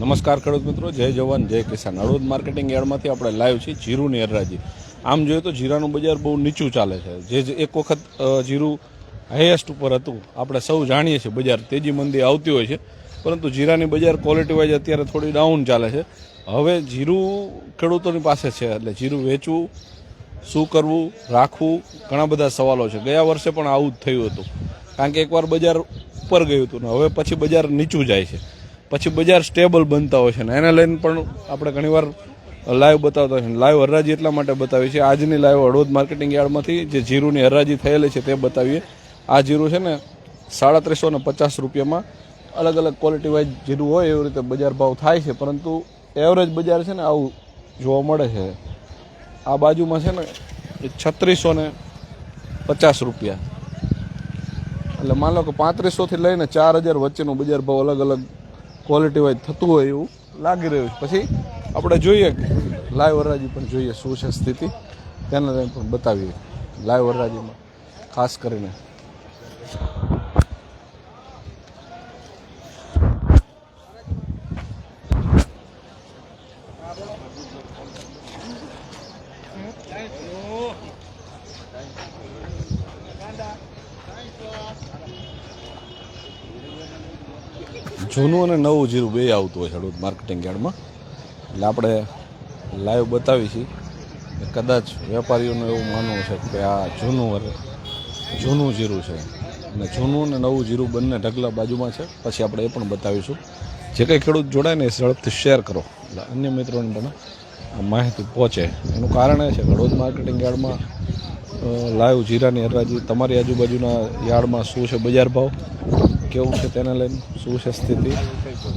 નમસ્કાર ખેડૂત મિત્રો, જય જવાન, જય કિસાન. હળવદ માર્કેટિંગ યાર્ડમાંથી આપણે લાઈવ છીએ જીરુની હરાજી આમ જોઈએ તો જીરાનું બજાર બહુ નીચું ચાલે છે. જે એક વખત જીરું હાઈએસ્ટ ઉપર હતું, આપણે સૌ જાણીએ છીએ, બજાર તેજી મંદી આવતી હોય છે. પરંતુ જીરાની બજાર ક્વોલિટી વાઇઝ અત્યારે થોડી ડાઉન ચાલે છે. હવે જીરું ખેડૂતોની પાસે છે, એટલે જીરું વેચવું, શું કરવું, રાખવું, ઘણા બધા સવાલો છે. ગયા વર્ષે પણ આવું જ થયું હતું. કારણ કે એકવાર બજાર ઉપર ગયું હતું ને, હવે પછી બજાર નીચું જાય છે. પછી બજાર સ્ટેબલ બનતા હોય છે ને. એને લઈને પણ આપણે ઘણીવાર લાઈવ બતાવતા હોય છે. લાઈવ હરાજી એટલા માટે બતાવી છે આજની લાઈવ હળવદ માર્કેટિંગ યાર્ડમાંથી જે જીરુની હરાજી થયેલી છે તે બતાવીએ. આ જીરું છે ને સાડા ત્રીસો ને પચાસ રૂપિયામાં અલગ અલગ ક્વોલિટી વાઇઝ જીરું હોય એવી રીતે બજાર ભાવ થાય છે. પરંતુ એવરેજ બજાર છે ને આવું જોવા મળે છે. આ બાજુમાં છે ને છત્રીસો ને પચાસ રૂપિયા. એટલે માન લો કે પાંત્રીસોથી લઈને ચાર હજાર વચ્ચેનું બજાર ભાવ અલગ અલગ ક્વોલિટી વાઇઝ થતું હોય એવું લાગી રહ્યું છે. પછી આપણે જોઈએ લાઈવ હરાજી પણ જોઈએ શું છે સ્થિતિ. તેને પણ બતાવીએ. લાઈવ હરાજીમાં ખાસ કરીને. જૂનું અને નવું જીરું બે આવતું હોય હળવદ માર્કેટિંગ યાર્ડમાં. એટલે આપણે લાઈવ બતાવી છીએ કદાચ વેપારીઓનું એવું માનવું છે કે આ જૂનું જૂનું જીરું છે. અને જૂનું અને નવું જીરું બંને ઢગલા બાજુમાં છે. પછી આપણે એ પણ બતાવીશું. જે કંઈ ખેડૂત જોડાય ને એ ઝડપથી શેર કરો. એટલે અન્ય મિત્રોને આ માહિતી પહોંચે. એનું કારણ એ છે હળવદ માર્કેટિંગ યાર્ડમાં લાઈવ જીરાની હરાજી, તમારી આજુબાજુના યાર્ડમાં શું છે બજાર ભાવ? કેવું છે તેને લઈને, શું છે સ્થિતિ?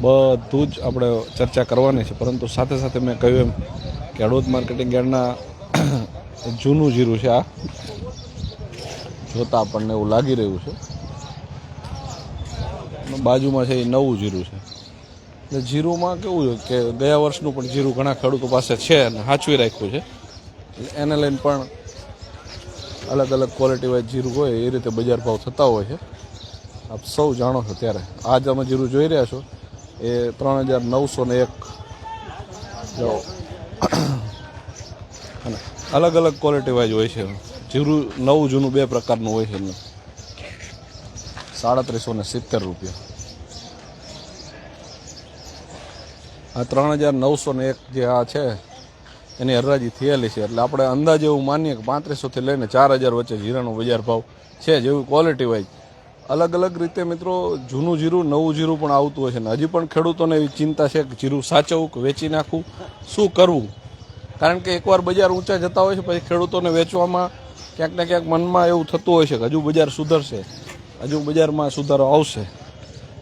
બધું જ આપણે ચર્ચા કરવાની છે. પરંતુ સાથે સાથે મેં કહ્યું એમ કે હળવદ માર્કેટિંગ યાર્ડના જૂનું જીરું છે આ. જોતા આપણને એવું લાગી રહ્યું છે. બાજુમાં છે એ નવું જીરું છે. એટલે જીરુંમાં કેવું છે કે ગયા વર્ષનું પણ જીરું ઘણા ખેડૂતો પાસે છે અને સાચવી રાખ્યું છે. એને લઈને પણ અલગ અલગ ક્વોલિટી વાઇઝ જીરું હોય એ રીતે બજાર ભાવ થતા હોય છે. આપ સૌ જાણો છો ત્યારે. આજ અમે જીરું જોઈ રહ્યા છો. એ ત્રણ હજાર નવસો ને એક. જો. અને અલગ અલગ ક્વોલિટી વાઇઝ હોય છે. જીરું નવું જૂનું બે પ્રકારનું હોય છે એનું સાડત્રીસો ને સિત્તેર રૂપિયા. આ ત્રણ હજાર નવસો ને એક જે આ છે, એની હરાજી થયેલી છે. એટલે આપણે અંદાજે એવું માનીએ કે પાંત્રીસોથી લઈને ચાર હજાર વચ્ચે જીરાનો બજાર ભાવ છે જેવું ક્વોલિટી વાઇઝ અલગ અલગ રીતે મિત્રો જૂનું જીરું, નવું જીરું પણ આવતું હોય છે ને. હજી પણ ખેડૂતોને એવી ચિંતા છે કે જીરું સાચવવું કે વેચી નાખવું? શું કરવું? કારણ કે એકવાર બજાર ઊંચા જતા હોય છે, પછી ખેડૂતોને વેચવામાં ક્યાંક ને ક્યાંક મનમાં એવું થતું હોય છે કે હજુ બજાર સુધરશે, હજુ બજારમાં સુધારો આવશે.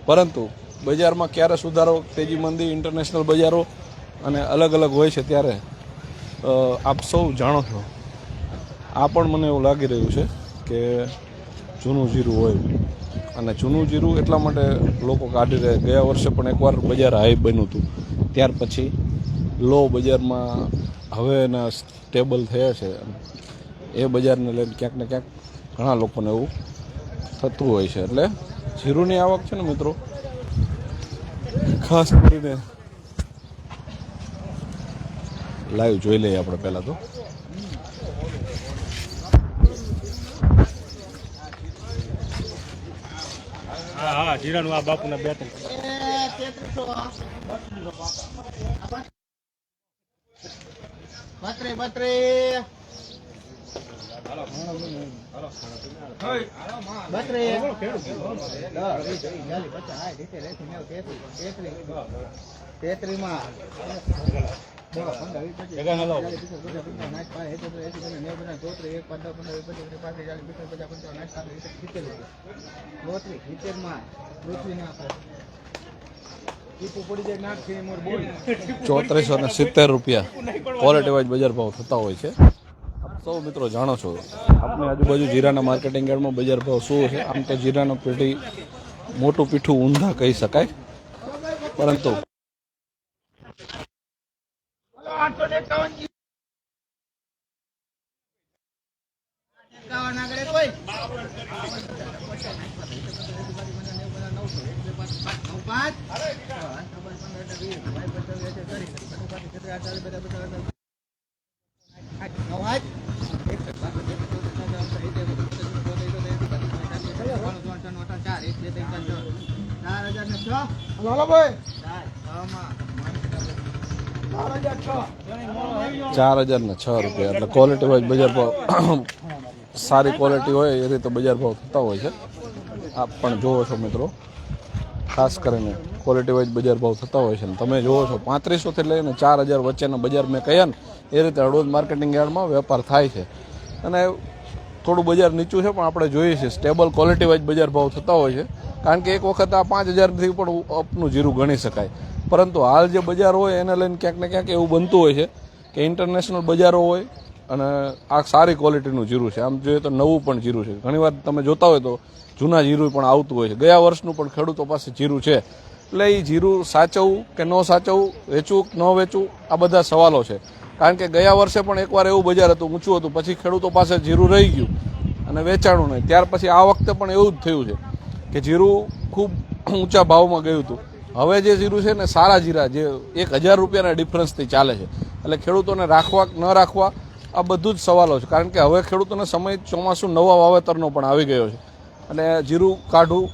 પરંતુ બજારમાં ક્યારે સુધારો? તેજી મંદી ઇન્ટરનેશનલ બજારો અને અલગ અલગ હોય છે ત્યારે આપ સૌ જાણો છો. આ પણ મને એવું લાગી રહ્યું છે કે જૂનું જીરું હોય. અને જૂનું જીરું એટલા માટે લોકો કાઢી રહ્યા ગયા વર્ષે પણ એકવાર બજાર હાઈ બન્યું હતું. ત્યાર પછી લો બજારમાં હવે એના સ્ટેબલ થયા છે. એ બજારને લઈને ક્યાંક ને ક્યાંક ઘણા લોકોને એવું થતું હોય છે. એટલે જીરુંની આવક છે ને મિત્રો? ખાસ કરીને લાઈવ જોઈ લઈએ આપણે પહેલાં તો. હા હા જીરાનું આ બાપુના બે બત્રી બત્રી. તેત્રી માં ચોત્રીસ, ના સિત્તેર રૂપિયા. ક્વોલિટી વાઇઝ બજાર ભાવ થતા હોય છે. સૌ મિત્રો જાણો છો. આપની આજુબાજુ જીરાના માર્કેટિંગ યાર્ડમાં બજાર ભાવ શું છે? આમ તો જીરાનો પેઢી મોટું પીઠું ઊંધા કહી શકાય. પરંતુ એકાવન આગળ કોઈ પાંચ ભાઈ બતાવે એટલે કરી શકે. પછી પાછી છત્રી આ ચાલી બધા બધા બધા. આઠ, નવ આઠ. એકસઠ, બાસઠ, ત્રેસઠ, ચોસઠ, પંચાવન, સાઠ, સિત્તેર, સિત્તેર, સિત્તેર, બોતેર, ઇત્તોતેર, એંસી, બાસઠ, ત્રેસઠ, ચોસઠ, ત્રણ, ત્રણ, ત્રણ, ચાર, એક, બે, ચાર, હજાર ને છ. ચાર હજાર ને છ રૂપિયા. એટલે ક્વોલિટી વાઇઝ બજાર ભાવ સારી ક્વોલિટી હોય એ રીતે બજાર ભાવ થતા હોય છે. આપ પણ જોવો છો મિત્રો. ખાસ કરીને ક્વોલિટી વાઇઝ બજાર ભાવ થતા હોય છે. ને તમે જુઓ છો પાંત્રીસોથી લઈને ચાર હજાર વચ્ચેના બજાર મેં કહ્યા ને, એ રીતે હળવદ માર્કેટિંગ યાર્ડમાં વેપાર થાય છે. અને થોડું બજાર નીચું છે, પણ આપણે જોઈએ છીએ સ્ટેબલ ક્વોલિટી વાઇઝ બજાર ભાવ થતા હોય છે. કારણ કે એક વખત આ પાંચ હજારથી પણ અપનું જીરું ગણી શકાય. પરંતુ હાલ જે બજાર હોય એને લઈને ક્યાંક ને ક્યાંક એવું બનતું હોય છે કે ઇન્ટરનેશનલ બજારો હોય અને આ સારી ક્વોલિટીનું જીરું છે. આમ જોઈએ તો નવું પણ જીરું છે. ઘણીવાર તમે જોતા હોય તો જૂના જીરું પણ આવતું હોય છે. ગયા વર્ષનું પણ ખેડૂતો પાસે જીરું છે. એટલે એ જીરું સાચવવું કે ન સાચવવું, વેચવું કે ન વેચવું, આ બધા સવાલો છે. કારણ કે ગયા વર્ષે પણ એકવાર એવું બજાર હતું, ઊંચું હતું, પછી ખેડૂતો પાસે જીરું રહી ગયું અને વેચાણું નહીં. ત્યાર પછી આ વખતે પણ એવું જ થયું છે કે જીરું ખૂબ ઊંચા ભાવમાં ગયું હતું. હવે જે જીરું છે ને, સારા જીરા, જે એક હજાર રૂપિયાના ડિફરન્સથી ચાલે છે. એટલે ખેડૂતોને રાખવા ન રાખવા, આ બધું જ સવાલો છે. કારણ કે હવે ખેડૂતોને સમય ચોમાસું નવા વાવેતરનો પણ આવી ગયો છે. અને જીરું કાઢવું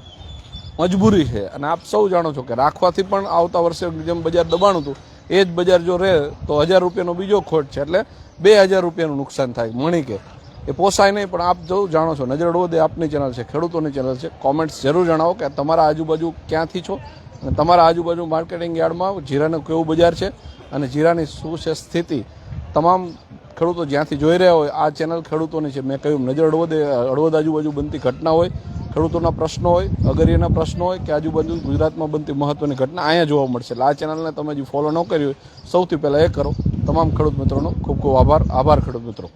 મજબૂરી છે. અને આપ સૌ જાણો છો કે રાખવાથી પણ આવતા વર્ષે જેમ બજાર દબાણું હતું, એ જ બજાર જો રહે તો હજાર રૂપિયાનો બીજો ખોટ છે. એટલે બે હજાર રૂપિયાનું નુકસાન થાય, મણી કે. એ પોસાય નહીં, પણ આપ જો જાણો છો, નજર અડવો આપની ચેનલ છે, ખેડૂતોની ચેનલ છે. કોમેન્ટ્સ જરૂર જણાવો કે તમારા આજુબાજુ ક્યાંથી છો? અને તમારા આજુબાજુ માર્કેટિંગ યાર્ડમાં જીરાનું કેવું બજાર છે અને જીરાની શું છે સ્થિતિ તમામ ખેડૂતો જ્યાંથી જોઈ રહ્યા હોય, આ ચેનલ ખેડૂતોની છે. મેં કહ્યું, નજર હળવદે હળવદ આજુબાજુ બનતી ઘટના હોય, ખેડૂતોના પ્રશ્નો હોય, અગરિયાના પ્રશ્નો હોય કે આજુબાજુ ગુજરાતમાં બનતી મહત્વની ઘટના અહીંયા જોવા મળશે. એટલે આ ચેનલને તમે જે ફોલો ન કરી હોય, સૌથી પહેલાં એ કરો. તમામ ખેડૂત મિત્રોનો ખૂબ ખૂબ આભાર. આભાર ખેડૂત મિત્રો.